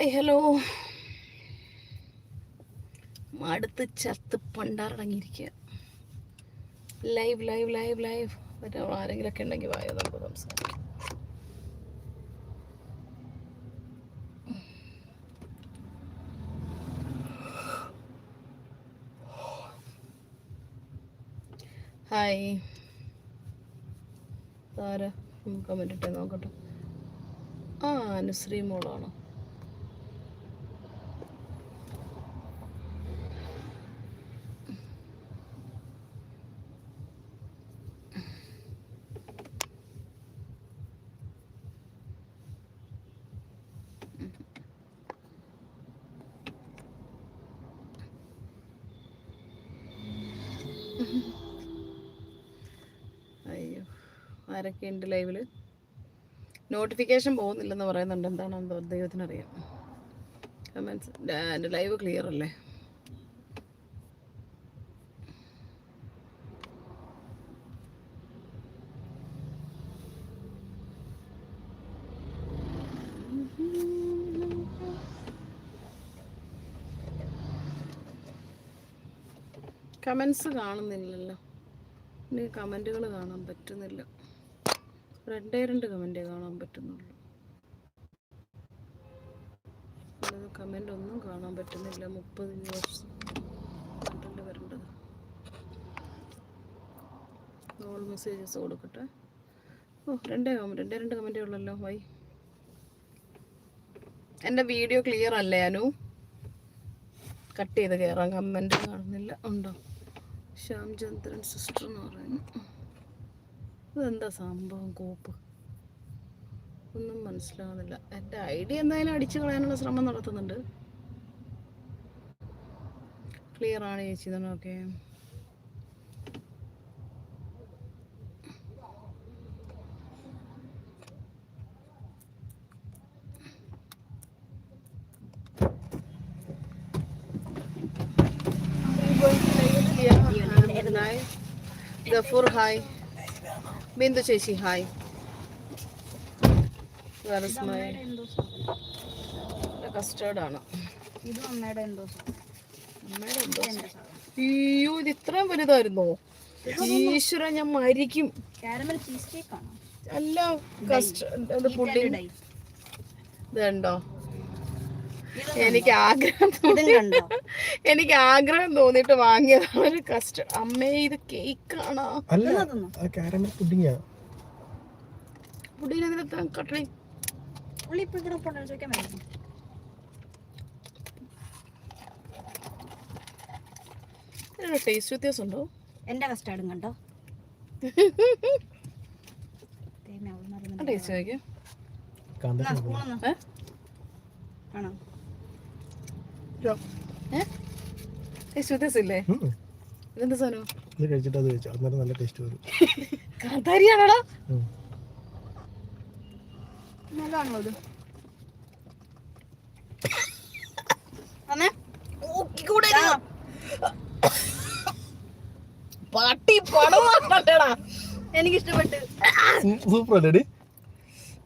Hi hello മടുത്ത് ചത്ത് പണ്ടാറടങ്ങിയിരിക്കുക. ലൈവ് ലൈവ് ലൈവ് ലൈവ് മറ്റേ ആരെങ്കിലൊക്കെ ഉണ്ടെങ്കിൽ വായോ നമുക്ക് സംസാരിക്കാം. ഹായ് ആരാ കമന്റ് ഇട്ടേ നോക്കട്ടെ. ആ അനുശ്രീ മോളാണോ അയ്യോ ആരൊക്കെ ഉണ്ട് ലൈവിൽ നോട്ടിഫിക്കേഷൻ പോകുന്നില്ലെന്ന് പറയുന്നുണ്ട്. എന്താണെന്ന് ദൈവത്തിന് ദൈവത്തിനറിയാം കമൻസ് എന്റെ ലൈവ് ക്ലിയർ അല്ലേ? കമൻസ് കാണുന്നില്ലല്ലോ. ഇനി കമന്റുകൾ കാണാൻ പറ്റുന്നില്ല. രണ്ടേ രണ്ട് കമന്റേ കാണാൻ പറ്റുന്നുള്ളൂ. കമന്റ് ഒന്നും കാണാൻ പറ്റുന്നില്ല. മുപ്പത് വ്യൂവേഴ്സ് കണ്ടന്റ് വരേണ്ടത്. ഓൾ മെസ്സേജസ് കൊടുക്കട്ടെ. ഓ രണ്ടേ കമന്റ് രണ്ടേ രണ്ട് കമന്റേ ഉള്ളല്ലോ. വൈ. എന്റെ വീഡിയോ ക്ലിയർ അല്ലേ അനു? കട്ട് ചെയ്ത് കയറാൻ കമന്റ് കാണുന്നില്ല. ഉണ്ടോ? ശ്യാംചന്ദ്രൻ സിസ്റ്റർ എന്ന് പറയുന്നു. ഇതെന്താ സംഭവം? കോപ്പ്. ഒന്നും മനസ്സിലാവുന്നില്ല. എന്റെ ഐഡിയ എന്തായാലും അടിച്ചു കളയാനുള്ള ശ്രമം നടത്തുന്നുണ്ട്. ക്ലിയർ ആണ് ചേച്ചി നോക്കേ ഗഫൂർ ഹായ് ബിന്ദു ചേച്ചി ഹായ് കസ്റ്റേർഡ് ആണ്. അയ്യോ ഇത് ഇത്രയും വലുതായിരുന്നോ? ഈശ്വര ഞാൻ മരിക്കും. അല്ല കസ്റ്റേർഡ് പുഡിംഗ് ഇതുണ്ടോ? എനിക്ക് ആഗ്രഹം ഇതും തോന്നി. കണ്ടോ എനിക്ക് ആഗ്രഹം തോന്നിട്ട് വാങ്ങിയതാണ് ഒരു കസ്റ്റർ അമ്മേ ഇത് കേക്കാണോ. അല്ല തിന്നോ ആ കാരമൽ പുഡിങ്ങാ പുഡിന് ഇതിനകത്ത് കട്ടളി? ഉള്ളി ഇപ്പൊ ഇവിടെ പോകണം ചോദിക്കാൻ പറ്റും ടേസ്റ്റ് വ്യത്യാസം ഉണ്ടോ എന്റെ കസ്റ്റാർഡും കണ്ടോ. ടേസ്റ്റ്? ആണോ? ഇല്ലേ ഇതെന്താ സാധനം? ഇത് കഴിച്ചിട്ട് അത് കഴിച്ചു. അന്നേരം നല്ല ടേസ്റ്റ് വരും. കാന്താരിയാണോടാ. നല്ലതാണോ ഇത്? പട്ടി പടവാണ്ടേടാ എനിക്ക് ഇഷ്ടപ്പെട്ട് സൂപ്പർ അല്ലേടി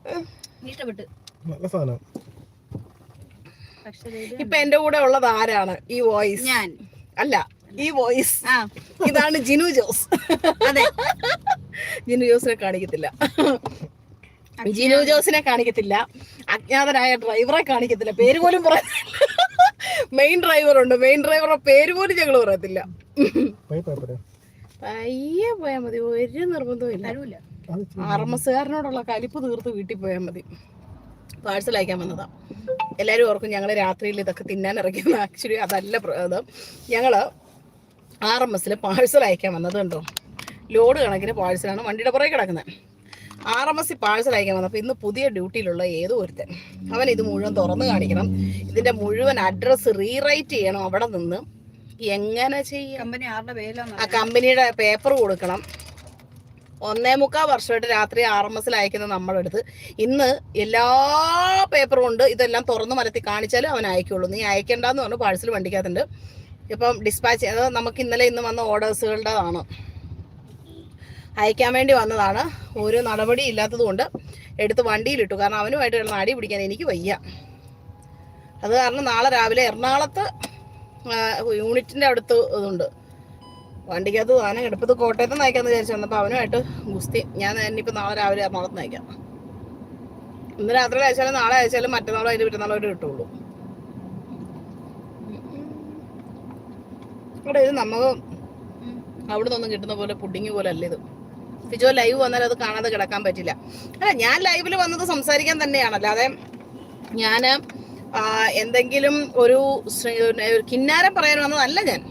എനിക്ക് ഇഷ്ടപ്പെട്ട് നല്ല സാധനം. ഇപ്പൊ എന്റെ കൂടെ ഉള്ളത് ആരാണ്? ഈ വോയിസ് ഞാൻ. അല്ല ഈ വോയിസ് ഇതാണ് ജിനു ജോസ്. അതെ. ജിനു ജോസിനെ കാണിക്കത്തില്ല. ജിനു ജോസിനെ കാണിക്കത്തില്ല. അജ്ഞാതനായ ഡ്രൈവറെ കാണിക്കത്തില്ല. പേര് പോലും പറയാ മെയിൻ ഡ്രൈവർ ഉണ്ട്. മെയിൻ ഡ്രൈവറുടെ പേര് പോലും ഞങ്ങൾ പറയത്തില്ല. പയ്യെ പോയാൽ മതി. ഒരു നിർബന്ധവും ഇല്ല. തരൂല. അത് ഇച്ചിരി ആർ എം എസ്സുകാരനോടുള്ള കലിപ്പ് തീർത്ത് വീട്ടിൽ പോയാൽ മതി. പാഴ്സൽ അയക്കാൻ വന്നതാ. എല്ലാവരും ഓർക്കും ഞങ്ങൾ രാത്രിയിൽ ഇതൊക്കെ തിന്നാൻ ഇറങ്ങിയത്. ആക്ച്വലി അതല്ല ഇത് ഞങ്ങൾ ആർ എം എസ്സിൽ പാഴ്സൽ അയക്കാൻ വന്നത് കണ്ടോ? ലോഡ് കണക്കിന് പാഴ്സലാണ് വണ്ടിയുടെ പുറകെ കിടക്കുന്നത്. ആർ എം എസ് പാഴ്സൽ അയക്കാൻ വന്നപ്പോൾ ഇന്ന് പുതിയ ഡ്യൂട്ടിയിലുള്ള ഏതോ ഒരുത്തൻ. അവൻ ഇത് മുഴുവൻ തുറന്ന് കാണിക്കണം. ഇതിന്റെ മുഴുവൻ അഡ്രസ്സ് റീറൈറ്റ് ചെയ്യണം അവിടെ നിന്ന്. എങ്ങനെ ചെയ്യും? ആ കമ്പനിയുടെ പേപ്പർ കൊടുക്കണം. ഒന്നേ മുക്കാൽ വർഷമായിട്ട് രാത്രി ആർ എം എസിൽ അയക്കുന്ന നമ്മളെടുത്ത് ഇന്ന് എല്ലാ പേപ്പറും ഉണ്ട്. ഇതെല്ലാം തുറന്ന് മരത്തി കാണിച്ചാലും അവൻ അയക്കുള്ളൂ. നീ അയക്കണ്ടെന്ന് പറഞ്ഞു പാഴ്സൽ വണ്ടിക്കകത്തുണ്ട്. ഇപ്പം ഡിസ്പാച്ച് അത് നമുക്ക് ഇന്നലെ ഇന്ന് വന്ന ഓർഡേഴ്സുകളുടേതാണ്. അയക്കാൻ വേണ്ടി വന്നതാണ്. ഒരു നടപടി ഇല്ലാത്തത് കൊണ്ട് എടുത്ത് വണ്ടിയിലിട്ടു. കാരണം അവനുമായിട്ട് അടി പിടിക്കാൻ എനിക്ക് വയ്യ. അത് കാരണം നാളെ രാവിലെ എറണാകുളത്ത് യൂണിറ്റിന്റെ അടുത്ത് ഇതുണ്ട്. വണ്ടിക്കകത്ത് സാധനം എടുപ്പത്ത് കോട്ടയത്ത് നയിക്കാന്ന് വിചാരിച്ചു വന്നപ്പോൾ അവനുമായിട്ട് ഗുസ്തി. ഞാൻ ഇനിയിപ്പോൾ നാളെ രാവിലെ എറണാകുളത്ത് നയിക്കാം. ഇന്ന് രാത്രി അയച്ചാലും നാളെ അയച്ചാലും മറ്റന്നാളോ അതിന് പിറ്റന്നാളോ കിട്ടുള്ളൂ. ഇവിടെ ഇത് നമുക്ക് അവിടെ നിന്നൊന്നും കിട്ടുന്ന പോലെ പുഡിങ് പോലെ അല്ല ഇത്? ഫിജോ ലൈവ് വന്നാൽ അത് കാണാതെ കിടക്കാൻ പറ്റില്ല. അല്ല ഞാൻ ലൈവിൽ വന്നത് സംസാരിക്കാൻ തന്നെയാണ്. അല്ലാതെ ഞാൻ എന്തെങ്കിലും ഒരു കിന്നാരം പറയാൻ വന്നതല്ല ഞാൻ.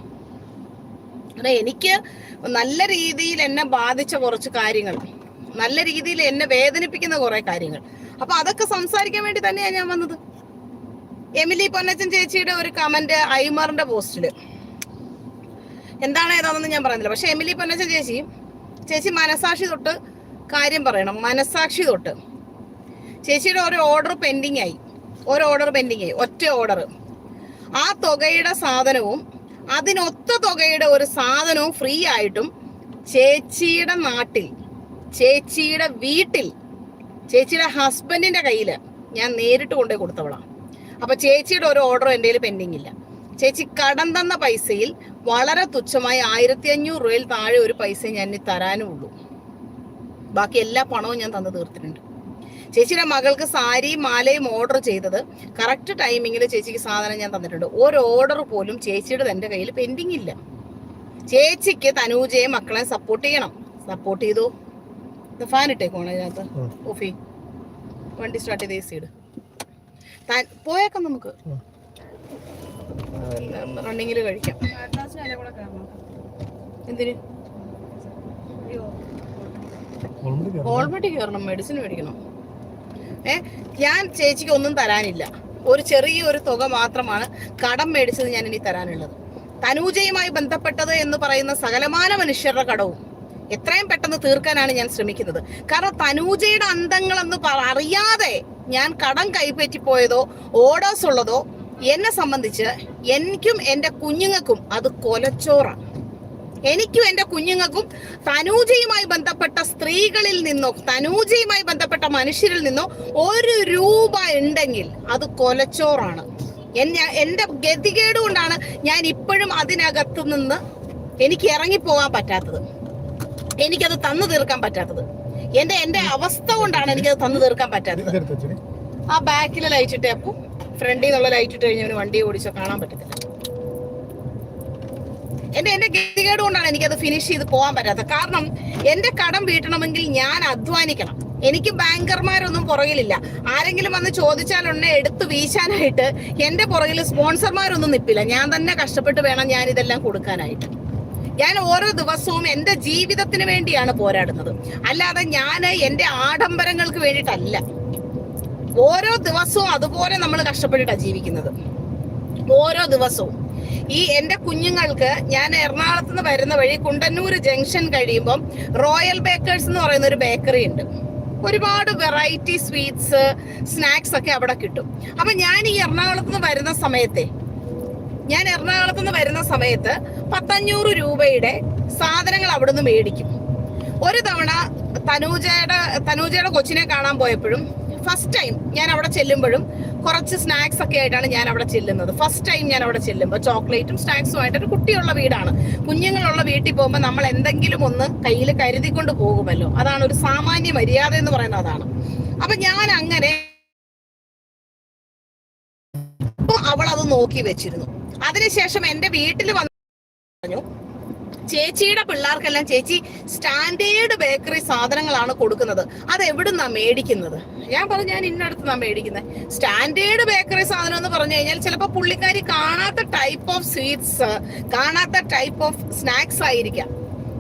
കാരണം എനിക്ക് നല്ല രീതിയിൽ എന്നെ ബാധിച്ച കുറച്ച് കാര്യങ്ങൾ നല്ല രീതിയിൽ എന്നെ വേദനിപ്പിക്കുന്ന കുറെ കാര്യങ്ങൾ. അപ്പൊ അതൊക്കെ സംസാരിക്കാൻ വേണ്ടി തന്നെയാണ് ഞാൻ വന്നത്. എമിലി പൊന്നച്ചൻ ചേച്ചിയുടെ ഒരു കമന്റ് ഐമറിന്റെ പോസ്റ്റിൽ. എന്താണ് ഏതാണെന്ന് ഞാൻ പറയുന്നില്ല. പക്ഷെ എമിലി പൊന്നച്ചൻ ചേച്ചി ചേച്ചി മനസാക്ഷി തൊട്ട് കാര്യം പറയണം. മനസാക്ഷി തൊട്ട്. ചേച്ചിയുടെ ഒരു ഓർഡർ പെൻഡിങ് ആയി. ഒരു ഓർഡർ പെൻഡിങ് ആയി. ഒറ്റ ഓർഡർ ആ തുകയുടെ സാധനവും അതിനൊത്ത തുകയുടെ ഒരു സാധനവും ഫ്രീ ആയിട്ടും ചേച്ചിയുടെ നാട്ടിൽ ചേച്ചിയുടെ വീട്ടിൽ ചേച്ചിയുടെ ഹസ്ബൻഡിന്റെ കയ്യിൽ ഞാൻ നേരിട്ട് കൊണ്ടുപോയി കൊടുത്തവളാണ്. അപ്പൊ ചേച്ചിയുടെ ഒരു ഓർഡർ എന്റെ കയ്യിൽ പെൻഡിങ് ഇല്ല. ചേച്ചി കടം തന്ന പൈസയിൽ വളരെ തുച്ഛമായി ആയിരത്തി അഞ്ഞൂറ് രൂപയിൽ താഴെ ഒരു പൈസ ഞാൻ ഇനി തരാനും ഉള്ളൂ ബാക്കി എല്ലാ പണവും ഞാൻ തന്നു തീർത്തിട്ടുണ്ട്. ചേച്ചിയുടെ മകൾക്ക് സാരിയും മാലയും ഓർഡർ ചെയ്തത് കറക്റ്റ് ടൈമിങ്ങിൽ ചേച്ചിക്ക് സാധനം ഞാൻ തന്നിട്ടുണ്ട്. ഒരു ഓർഡർ പോലും ചേച്ചിയുടെ എന്റെ കയ്യിൽ പെൻഡിങ് ഇല്ല. ചേച്ചിക്ക് തനൂജയെ മക്കളെ സപ്പോർട്ട് ചെയ്യണം. സപ്പോർട്ട് ചെയ്തു? ഫാൻ ഇട്ടേക്കോണോ ഇതിനകത്ത്? ഓഫി വണ്ടി സ്റ്റാർട്ട് ചെയ്ത് സൈഡ് താൻ പോയേക്കാം നമുക്ക്. റണ്ണിങ്ങിൽ കഴിക്കാം. എന്തിന്. ഓൾറെഡി കയറണം. മെഡിസിൻ മേടിക്കണം. ഏ? ഞാൻ ചേച്ചിക്ക് ഒന്നും തരാനില്ല. ഒരു ചെറിയ ഒരു തുക മാത്രമാണ് കടം മേടിച്ചത് ഞാൻ ഇനി തരാനുള്ളത്. തനൂജയുമായി ബന്ധപ്പെട്ടത് എന്ന് പറയുന്ന സകലമാന മനുഷ്യരുടെ കടവും. എത്രയും പെട്ടെന്ന് തീർക്കാനാണ് ഞാൻ ശ്രമിക്കുന്നത്. കാരണം തനൂജയുടെ അന്തങ്ങളെന്ന് അറിയാതെ ഞാൻ കടം കൈപ്പറ്റിപ്പോയതോ ഓർഡേഴ്സ് ഉള്ളതോ എന്നെ സംബന്ധിച്ച് എനിക്കും എന്റെ കുഞ്ഞുങ്ങൾക്കും അത് കൊലച്ചോറാണ്. എനിക്കും എന്റെ കുഞ്ഞുങ്ങൾക്കും തനൂജയുമായി ബന്ധപ്പെട്ട സ്ത്രീകളിൽ നിന്നോ തനൂജയുമായി ബന്ധപ്പെട്ട മനുഷ്യരിൽ നിന്നോ ഒരു രൂപ ഉണ്ടെങ്കിൽ അത് കൊലച്ചോറാണ്. എന്റെ ഗതികേട് കൊണ്ടാണ് ഞാൻ ഇപ്പോഴും അതിനകത്ത് നിന്ന് എനിക്ക് ഇറങ്ങിപ്പോകാൻ പറ്റാത്തത്. എനിക്കത് തന്നു തീർക്കാൻ പറ്റാത്തത്. എന്റെ എന്റെ അവസ്ഥ കൊണ്ടാണ് എനിക്കത് തന്നു തീർക്കാൻ പറ്റാത്തത്. ആ ബാക്കിലെ ലൈറ്റ് ഇട്ടേ അപ്പം ഫ്രണ്ടിൽ നിന്നുള്ള ലൈറ്റ് ഇട്ട് കഴിഞ്ഞാൽ വണ്ടി ഓടിച്ചോ കാണാൻ പറ്റത്തില്ല. എന്റെ എന്റെ ഗതികേട് കൊണ്ടാണ് എനിക്കത് ഫിനിഷ് ചെയ്ത് പോകാൻ പറ്റാത്തത്. കാരണം എന്റെ കടം വീട്ടണമെങ്കിൽ ഞാൻ അധ്വാനിക്കണം. എനിക്ക് ബാങ്കർമാരൊന്നും പുറകിലില്ല. ആരെങ്കിലും വന്ന് ചോദിച്ചാലുണ്ടെ എടുത്തു വീശാനായിട്ട് എന്റെ പുറകിൽ സ്പോൺസർമാരൊന്നും നിപ്പില്ല. ഞാൻ തന്നെ കഷ്ടപ്പെട്ട് വേണം ഞാൻ ഇതെല്ലാം കൊടുക്കാനായിട്ട്. ഞാൻ ഓരോ ദിവസവും എന്റെ ജീവിതത്തിന് വേണ്ടിയാണ് പോരാടുന്നത്. അല്ലാതെ ഞാൻ എന്റെ ആഡംബരങ്ങൾക്ക് വേണ്ടിയിട്ടല്ല. ഓരോ ദിവസവും അതുപോലെ നമ്മൾ കഷ്ടപ്പെട്ടിട്ടാണ് ജീവിക്കുന്നത്. ഓരോ ദിവസവും. ഈ എന്റെ കുഞ്ഞുങ്ങൾക്ക് ഞാൻ എറണാകുളത്ത് നിന്ന് വരുന്ന വഴി കുണ്ടന്നൂർ ജംഗ്ഷൻ കഴിയുമ്പം റോയൽ ബേക്കേഴ്സ് എന്ന് പറയുന്ന ഒരു ബേക്കറി ഉണ്ട്. ഒരുപാട് വെറൈറ്റി സ്വീറ്റ്സ് സ്നാക്സ് ഒക്കെ അവിടെ കിട്ടും. അപ്പൊ ഞാൻ ഈ എറണാകുളത്ത് നിന്ന് വരുന്ന സമയത്തെ ഞാൻ എറണാകുളത്ത് നിന്ന് വരുന്ന സമയത്ത് പത്തഞ്ഞൂറ് രൂപയുടെ സാധനങ്ങൾ അവിടുന്ന് മേടിക്കും. ഒരു തവണ തനൂജയുടെ തനൂജയുടെ കൊച്ചിനെ കാണാൻ പോയപ്പോഴും ഫസ്റ്റ് ടൈം ഞാൻ അവിടെ ചെല്ലുമ്പോഴും കുറച്ച് സ്നാക്സ് ഒക്കെ ആയിട്ടാണ് ഞാൻ അവിടെ ചെല്ലുന്നത്. ഫസ്റ്റ് ടൈം ഞാൻ അവിടെ ചെല്ലുമ്പോൾ ചോക്ലേറ്റും സ്നാക്സും ആയിട്ട് ഒരു കുട്ടിയുള്ള വീടാണ്. കുഞ്ഞുങ്ങളുള്ള വീട്ടിൽ പോകുമ്പോൾ നമ്മൾ എന്തെങ്കിലും ഒന്ന് കയ്യിൽ കരുതിക്കൊണ്ട് പോകുമല്ലോ. അതാണ് ഒരു സാമാന്യ മര്യാദ എന്ന് പറയുന്നത് അതാണ്. അപ്പൊ ഞാൻ അങ്ങനെ അവൾ അത് നോക്കി വെച്ചിരുന്നു. അതിനുശേഷം എന്റെ വീട്ടിൽ വന്നു. പറഞ്ഞു ചേച്ചിയുടെ പിള്ളേർക്കെല്ലാം ചേച്ചി സ്റ്റാൻഡേർഡ് ബേക്കറി സാധനങ്ങളാണ് കൊടുക്കുന്നത്. അത് എവിടുന്നാ മേടിക്കുന്നത്? ഞാൻ പറഞ്ഞു ഞാൻ ഇന്നടത്തുനിന്നാ മേടിക്കുന്നത്. സ്റ്റാൻഡേർഡ് ബേക്കറി സാധനം എന്ന് പറഞ്ഞു കഴിഞ്ഞാൽ ചിലപ്പോൾ പുള്ളിക്കാരി കാണാത്ത ടൈപ്പ് ഓഫ് സ്വീറ്റ്സ് കാണാത്ത ടൈപ്പ് ഓഫ് സ്നാക്സ് ആയിരിക്കാം.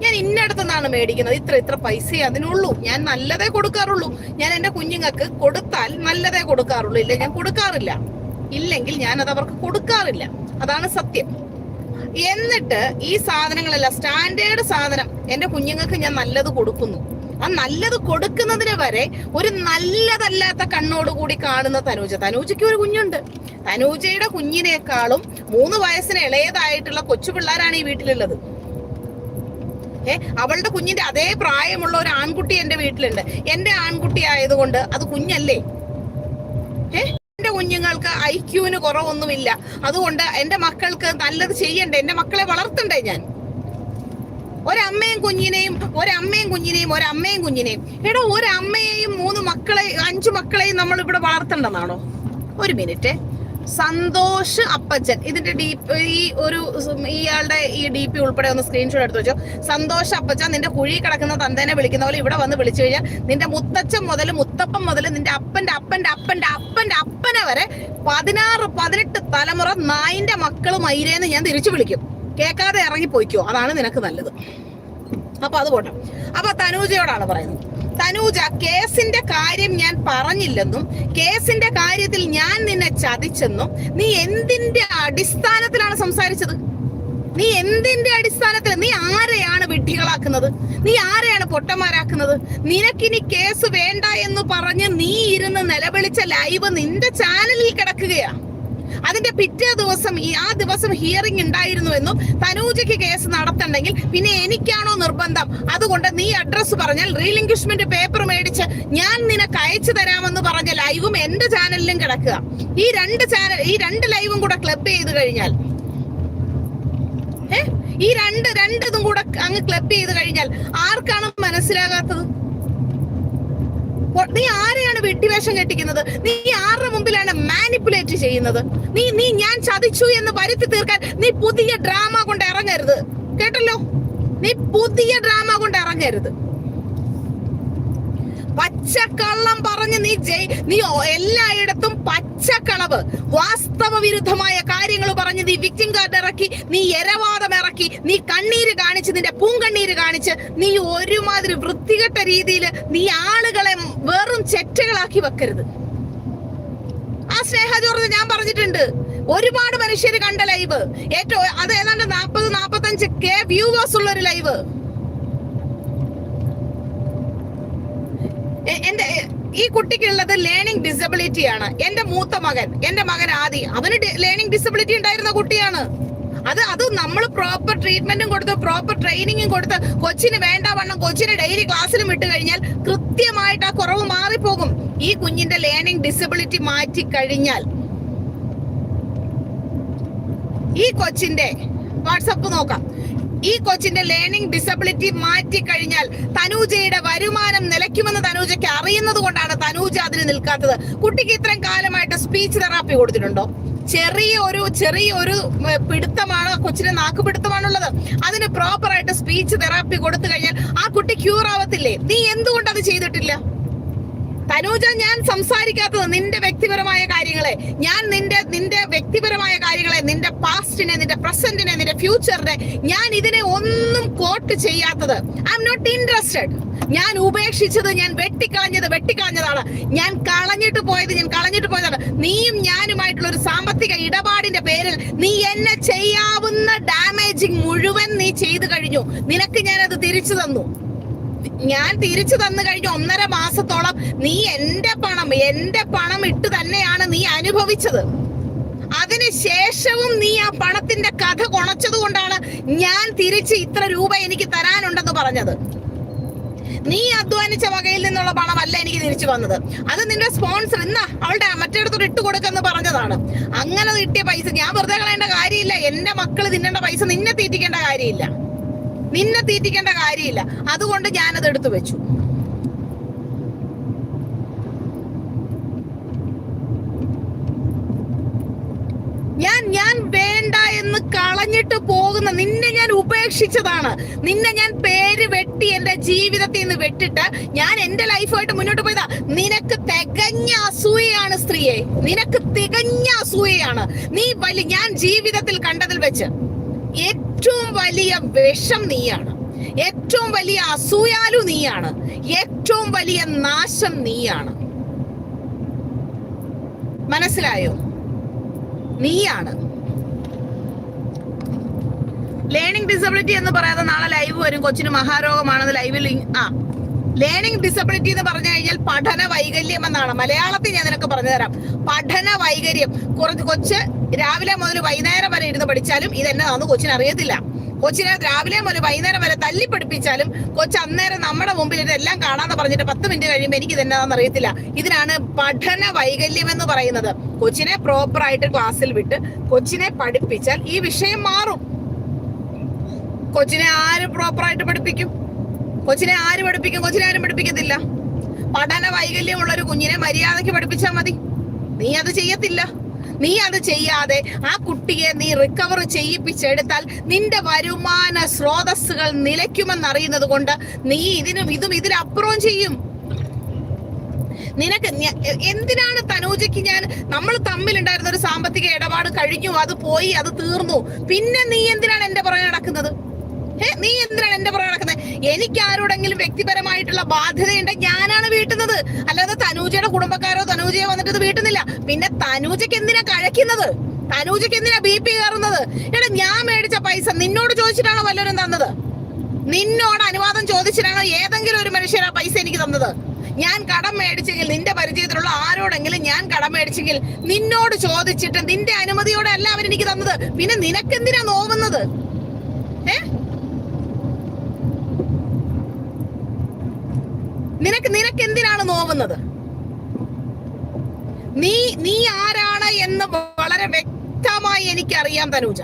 ഞാൻ ഇന്നടത്തുനിന്നാണ് മേടിക്കുന്നത്. ഇത്ര ഇത്ര പൈസയേ അതിനുള്ളൂ. ഞാൻ നല്ലതേ കൊടുക്കാറുള്ളൂ. ഞാൻ എന്റെ കുഞ്ഞുങ്ങൾക്ക് കൊടുത്താൽ നല്ലതേ കൊടുക്കാറുള്ളൂ. ഇല്ല ഞാൻ കൊടുക്കാറില്ല. ഇല്ലെങ്കിൽ ഞാൻ അത് അവർക്ക് കൊടുക്കാറില്ല. അതാണ് സത്യം. എന്നിട്ട് ഈ സാധനങ്ങളെല്ലാം സ്റ്റാൻഡേർഡ് സാധനം എന്റെ കുഞ്ഞുങ്ങൾക്ക് ഞാൻ നല്ലത് കൊടുക്കുന്നു. ആ നല്ലത് കൊടുക്കുന്നതിന് വരെ ഒരു നല്ലതല്ലാത്ത കണ്ണോടുകൂടി കാണുന്ന തനൂജ. തനൂജയ്ക്ക് ഒരു കുഞ്ഞുണ്ട്. തനൂജയുടെ കുഞ്ഞിനേക്കാളും മൂന്ന് വയസ്സിന് ഇളയതായിട്ടുള്ള കൊച്ചു പിള്ളേരാണ് ഈ വീട്ടിലുള്ളത്. ഏ അവളുടെ കുഞ്ഞിന്റെ അതേ പ്രായമുള്ള ഒരു ആൺകുട്ടി എന്റെ വീട്ടിലുണ്ട്. എന്റെ ആൺകുട്ടി ആയതുകൊണ്ട് അത് കുഞ്ഞല്ലേ? ഏ? എന്റെ കുഞ്ഞുങ്ങൾക്ക് ഐ ക്യൂവിന് കുറവൊന്നുമില്ല. അതുകൊണ്ട് എന്റെ മക്കൾക്ക് നല്ലത് ചെയ്യണ്ടേ? എന്റെ മക്കളെ വളർത്തണ്ടേ ഞാൻ? ഒരമ്മയും കുഞ്ഞിനെയും ഒരമ്മയും കുഞ്ഞിനെയും ഒരമ്മയും കുഞ്ഞിനെയും. എടാ ഒരമ്മയെയും മൂന്ന് മക്കളെ അഞ്ചു മക്കളെയും നമ്മൾ ഇവിടെ വളർത്തണ്ടെന്നാണോ? ഒരു മിനിറ്റ്. സന്തോഷ് അപ്പച്ചൻ. ഇതിന്റെ ഡി ഈ ഒരു ഇയാളുടെ ഈ ഡി പി ഉൾപ്പെടെ ഒന്ന് സ്ക്രീൻഷോട്ട് എടുത്തു വെച്ചോ. സന്തോഷ് അപ്പച്ചൻ നിന്റെ കുഴി കിടക്കുന്ന തന്തേനെ വിളിക്കുന്ന പോലെ ഇവിടെ വന്ന് വിളിച്ചു കഴിഞ്ഞാൽ നിന്റെ മുത്തച്ഛൻ മുതൽ മുത്തപ്പൻ മുതൽ നിന്റെ അപ്പന്റെ അപ്പന്റെ അപ്പന്റെ അപ്പന്റെ അപ്പനെ വരെ പതിനാറ് പതിനെട്ട് തലമുറ നായിന്റെ മക്കളും മൈരേന്ന് ഞാൻ തിരിച്ചു വിളിക്കും. കേൾക്കാതെ ഇറങ്ങി പോയിക്കോ അതാണ് നിനക്ക് നല്ലത്. അപ്പൊ അത് പോട്ടെ. അപ്പൊ തനൂജയോടാണ് പറയുന്നത്. തനൂജ കേസിന്റെ കാര്യം ഞാൻ പറഞ്ഞില്ലെന്നും കേസിന്റെ കാര്യത്തിൽ ഞാൻ നിന്നെ ചതിച്ചെന്നും നീ എന്തിന്റെ അടിസ്ഥാനത്തിലാണ് സംസാരിച്ചത്? നീ എന്തിന്റെ അടിസ്ഥാനത്തിൽ നീ ആരെയാണ് വിഡ്ഢികളാക്കുന്നത്? നീ ആരെയാണ് പൊട്ടന്മാരാക്കുന്നത്? നിനക്കിനി കേസ് വേണ്ട എന്ന് പറഞ്ഞ് നീ ഇരുന്ന് നിലവിളിച്ച ലൈവ് നിന്റെ ചാനലിൽ കിടക്കുകയാ. അതിന്റെ പിറ്റേ ദിവസം ഈ ആ ദിവസം ഹിയറിംഗ് ഉണ്ടായിരുന്നു എന്നും തനൂജയ്ക്ക് കേസ് നടത്തണ്ടെങ്കിൽ പിന്നെ എനിക്കാണോ നിർബന്ധം? അതുകൊണ്ട് നീ അഡ്രസ്സ് പറഞ്ഞാൽ റീലിംഗ്വിഷ്മെന്റ് പേപ്പർ മേടിച്ച് ഞാൻ നിനക്ക് അയച്ചു തരാമെന്ന് പറഞ്ഞ ലൈവും എന്റെ ചാനലിലും കിടക്കുക. ഈ രണ്ട് ചാനൽ ഈ രണ്ട് ലൈവും കൂടെ ക്ലബ് ചെയ്ത് കഴിഞ്ഞാൽ ഈ രണ്ട് രണ്ടിതും കൂടെ അങ്ങ് ക്ലബ് ചെയ്ത് കഴിഞ്ഞാൽ ആർക്കാണ് മനസ്സിലാകാത്തത്? നീ ആരെയാണ് വെട്ടിവേഷം കെട്ടിക്കുന്നത്? നീ മുമ്പിലാണ് മാനിപ്പുലേറ്റ് ചെയ്യുന്നത്. നീ നീ ഞാൻ ചതിച്ചു എന്ന് വരുത്തി തീർക്കാൻ നീ പുതിയ ഡ്രാമ കൊണ്ട് ഇറങ്ങരുത്. കേട്ടല്ലോ? നീ പുതിയ ഡ്രാമ കൊണ്ട് ഇറങ്ങരുത്. പച്ചക്കള്ളം പറഞ്ഞ് നീ ജയി നീ എല്ലായിടത്തും പച്ചക്കളവ് വാസ്തവ വിരുദ്ധമായ കാര്യങ്ങൾ പറഞ്ഞ് നീ വിക്ടിം കാർഡ് ഇറക്കി നീ എരവാദം ഇറക്കി നീ കണ്ണീര് കാണിച്ച് നിന്റെ പൂങ്കണ്ണീര് കാണിച്ച് നീ ഒരുമാതിരി വൃത്തികെട്ട രീതിയിൽ നീ ആളുകളെ വെറും ചെറ്റകളാക്കി വെക്കരുത്. ആ സ്നേഹജോർന്ന് ഞാൻ പറഞ്ഞിട്ടുണ്ട്. ഒരുപാട് മനുഷ്യർ കണ്ട ലൈവ്. ഏറ്റവും അത് ഏതാണ്ട് നാൽപ്പത് നാൽപ്പത്തഞ്ച് കെ വ്യൂവേഴ്സ് ഉള്ള ഒരു ലൈവ്. എന്റെ ഈ കുട്ടിക്കുള്ളത് ലേണിംഗ് ഡിസബിലിറ്റി ആണ് എന്റെ മൂത്ത മകൻ എന്റെ മകൻ ആദി അവന് ലേണിംഗ് ഡിസബിലിറ്റി ഉണ്ടായിരുന്ന കുട്ടിയാണ്. അത് അത് നമ്മൾ പ്രോപ്പർ ട്രീറ്റ്മെന്റും കൊടുത്ത് പ്രോപ്പർ ട്രെയിനിങ്ങും കൊടുത്ത് കൊച്ചിന് വേണ്ട വണ്ണം കൊച്ചിന് ഡെയിലി ക്ലാസ്സിലും വിട്ട് കഴിഞ്ഞാൽ കൃത്യമായിട്ട് ആ കുറവ് മാറിപ്പോകും. ഈ കുഞ്ഞിന്റെ ലേണിംഗ് ഡിസബിലിറ്റി മാറ്റി കഴിഞ്ഞാൽ ഈ കൊച്ചിന്റെ വാട്സപ്പ് നോക്കാം. ഈ കൊച്ചിന്റെ ലേണിംഗ് ഡിസബിലിറ്റി മാറ്റി കഴിഞ്ഞാൽ തനൂജയുടെ വരുമാനം നിലയ്ക്കുമെന്ന് തനൂജയ്ക്ക് അറിയുന്നത് കൊണ്ടാണ് തനൂജ അതിന് നിൽക്കാത്തത്. കുട്ടിക്ക് ഇത്രയും കാലമായിട്ട് സ്പീച്ച് തെറാപ്പി കൊടുത്തിട്ടുണ്ടോ? ചെറിയ ഒരു ചെറിയ ഒരു പിടുത്തമാണ് കൊച്ചിന് നാക്ക് പിടുത്തമാണുള്ളത് അതിന് പ്രോപ്പറായിട്ട് സ്പീച്ച് തെറാപ്പി കൊടുത്തു കഴിഞ്ഞാൽ ആ കുട്ടി ക്യൂർ ആവത്തില്ലേ? നീ എന്തുകൊണ്ട് അത് ചെയ്തിട്ടില്ല? തനൂജ ഞാൻ സംസാരിക്കാത്തത് നിന്റെ വ്യക്തിപരമായ കാര്യങ്ങളെ. ഞാൻ നിന്റെ നിന്റെ വ്യക്തിപരമായ കാര്യങ്ങളെ നിന്റെ പാസ്റ്റിനെ നിന്റെ പ്രസന്റിനെ നിന്റെ ഫ്യൂച്ചറിനെ ഞാൻ ഇതിനെ ഒന്നും കോട്ട് ചെയ്യാത്തത്. ഐ എം നോട്ട് ഇൻട്രസ്റ്റഡ് ഞാൻ ഉപേക്ഷിച്ചത് ഞാൻ വെട്ടിക്കളഞ്ഞത് വെട്ടിക്കളഞ്ഞതാണ്. ഞാൻ കളഞ്ഞിട്ട് പോയത് ഞാൻ കളഞ്ഞിട്ട് പോയതാണ്. നീയും ഞാനുമായിട്ടുള്ള ഒരു സാമ്പത്തിക ഇടപാടിന്റെ പേരിൽ നീ എന്നെ ചെയ്യാവുന്ന ഡാമേജിങ് മുഴുവൻ നീ ചെയ്തു കഴിഞ്ഞു. നിനക്ക് ഞാൻ അത് തിരിച്ചു തന്നു. ഞാൻ തിരിച്ചു തന്നു കഴിഞ്ഞ ഒന്നര മാസത്തോളം നീ എന്റെ പണം എന്റെ പണം ഇട്ട് തന്നെയാണ് നീ അനുഭവിച്ചത്. അതിനുശേഷവും നീ ആ പണത്തിന്റെ കഥ കുണച്ചത് കൊണ്ടാണ് ഞാൻ തിരിച്ച് ഇത്ര രൂപ എനിക്ക് തരാനുണ്ടെന്ന് പറഞ്ഞത്. നീ അധ്വാനിച്ച വകയിൽ നിന്നുള്ള പണമല്ല എനിക്ക് തിരിച്ചു വന്നത്. അത് നിന്റെ സ്പോൺസർ ഇന്നാ അവളുടെ മറ്റേടത്തോട് ഇട്ട് കൊടുക്കെന്ന് പറഞ്ഞതാണ്. അങ്ങനെ കിട്ടിയ പൈസ ഞാൻ വെറുതെ കളയേണ്ട കാര്യമില്ല. എന്റെ മക്കൾ തിന്നേണ്ട പൈസ നിന്നെ തീറ്റിക്കേണ്ട കാര്യമില്ല. നിന്നെ തീറ്റിക്കേണ്ട കാര്യമില്ല. അതുകൊണ്ട് ഞാനത് എടുത്തു വെച്ചു. ഞാൻ ഞാൻ വേണ്ട എന്ന് കളഞ്ഞിട്ട് പോകുന്ന നിന്നെ ഞാൻ ഉപേക്ഷിച്ചതാണ്. നിന്നെ ഞാൻ പേര് വെട്ടി എന്റെ ജീവിതത്തിൽ നിന്ന് വെട്ടിട്ട് ഞാൻ എന്റെ ലൈഫായിട്ട് മുന്നോട്ട് പോയതാ. നിനക്ക് തികഞ്ഞ അസൂയയാണ് സ്ത്രീയെ. നിനക്ക് തികഞ്ഞ അസൂയയാണ്. നീ വലിയ ഞാൻ ജീവിതത്തിൽ കണ്ടതിൽ വെച്ച്. ഏറ്റവും വലിയ വിഷം നീയാണ്. ഏറ്റവും വലിയ അസൂയാലു നീയാണ്. ഏറ്റവും വലിയ നാശം നീയാണ്. മനസ്സിലായോ? നീയാണ്. ലേണിംഗ് ഡിസബിലിറ്റി എന്ന് പറയാതെ നാളെ ലൈവ് വരും. കൊച്ചിന് മഹാരോഗമാണ് ലൈവിൽ ആ. ലേണിംഗ് ഡിസബിലിറ്റി എന്ന് പറഞ്ഞു കഴിഞ്ഞാൽ പഠന വൈകല്യം എന്നാണ് മലയാളത്തിൽ ഞാൻ നിനക്ക് പറഞ്ഞു തരാം. പഠന വൈകല്യം. കുറച്ച് കൊച്ച് രാവിലെ മുതൽ വൈകുന്നേരം വരെ ഇരുന്ന് പഠിച്ചാലും ഇതെന്നതാണെന്ന് കൊച്ചിന് അറിയത്തില്ല. കൊച്ചിനെ രാവിലെ മുതൽ വൈകുന്നേരം വരെ തല്ലി പഠിപ്പിച്ചാലും കൊച്ചു അന്നേരം നമ്മുടെ മുമ്പിൽ ഇതെല്ലാം കാണാന്ന് പറഞ്ഞിട്ട് പത്ത് മിനിറ്റ് കഴിയുമ്പോൾ എനിക്ക് ഇതെന്നാന്ന് അറിയത്തില്ല. ഇതിനാണ് പഠന വൈകല്യം എന്ന് പറയുന്നത്. കൊച്ചിനെ പ്രോപ്പർ ആയിട്ട് ക്ലാസ്സിൽ വിട്ട് കൊച്ചിനെ പഠിപ്പിച്ചാൽ ഈ വിഷയം മാറും. കൊച്ചിനെ ആര് പ്രോപ്പർ ആയിട്ട് പഠിപ്പിക്കും? കൊച്ചിനെ ആര് പഠിപ്പിക്കും കൊച്ചിനെ ആരും പഠിപ്പിക്കത്തില്ല പഠന വൈകല്യമുള്ള ഒരു കുഞ്ഞിനെ മര്യാദയ്ക്ക് പഠിപ്പിച്ചാൽ മതി. നീ അത് ചെയ്യത്തില്ല. നീ അത് ചെയ്യാതെ ആ കുട്ടിയെ നീ റിക്കവർ ചെയ്യിപ്പിച്ചെടുത്താൽ നിന്റെ വരുമാന സ്രോതസ്സുകൾ നിലയ്ക്കുമെന്ന് അറിയുന്നത് കൊണ്ട് നീ ഇതിനും ഇതും ഇതിനപ്പുറവും ചെയ്യും. നിനക്ക് എന്തിനാണ് തനൂജയ്ക്ക് ഞാൻ നമ്മൾ തമ്മിലുണ്ടായിരുന്ന ഒരു സാമ്പത്തിക ഇടപാട് കഴിഞ്ഞു അത് പോയി അത് തീർന്നു. പിന്നെ നീ എന്തിനാണ് എന്റെ പുറകെ നടക്കുന്നത്? നീ എന്തിനാണ് എന്റെ പുറകെ നടക്കുന്നത്? എനിക്ക് ആരോടെങ്കിലും വ്യക്തിപരമായിട്ടുള്ള ബാധ്യതയുണ്ടെങ്കിൽ ഞാനാണ് വീട്ടുന്നത്. അല്ലാതെ തനൂജയുടെ കുടുംബക്കാരോ തനൂജയോ വന്നിട്ട് ഇത് വീട്ടുന്നില്ല. പിന്നെ തനൂജയ്ക്ക് എന്തിനാ കഴിക്കുന്നത് തനൂജയ്ക്ക് എന്തിനാ ബി പി കയറുന്നത്? എടാ ഞാൻ മേടിച്ച പൈസ നിന്നോട് ചോദിച്ചിട്ടാണോ വല്ലവരും തന്നത്? നിന്നോട് അനുവാദം ചോദിച്ചിട്ടാണോ ഏതെങ്കിലും ഒരു മനുഷ്യർ ആ പൈസ എനിക്ക് തന്നത്? ഞാൻ കടം മേടിച്ചെങ്കിൽ നിന്റെ പരിചയത്തിലുള്ള ആരോടെങ്കിലും ഞാൻ കടം മേടിച്ചെങ്കിൽ നിന്നോട് ചോദിച്ചിട്ട് നിന്റെ അനുമതിയോടെ അല്ല അവരെനിക്ക് തന്നത്. പിന്നെ നിനക്കെന്തിനാ നോവുന്നത്? ഏ? നിനക്ക് നിനക്ക് എന്തിനാണ് നോവുന്നത്? നീ നീ ആരാണ് എന്ന് വളരെ വ്യക്തമായി എനിക്കറിയാം തനൂജ.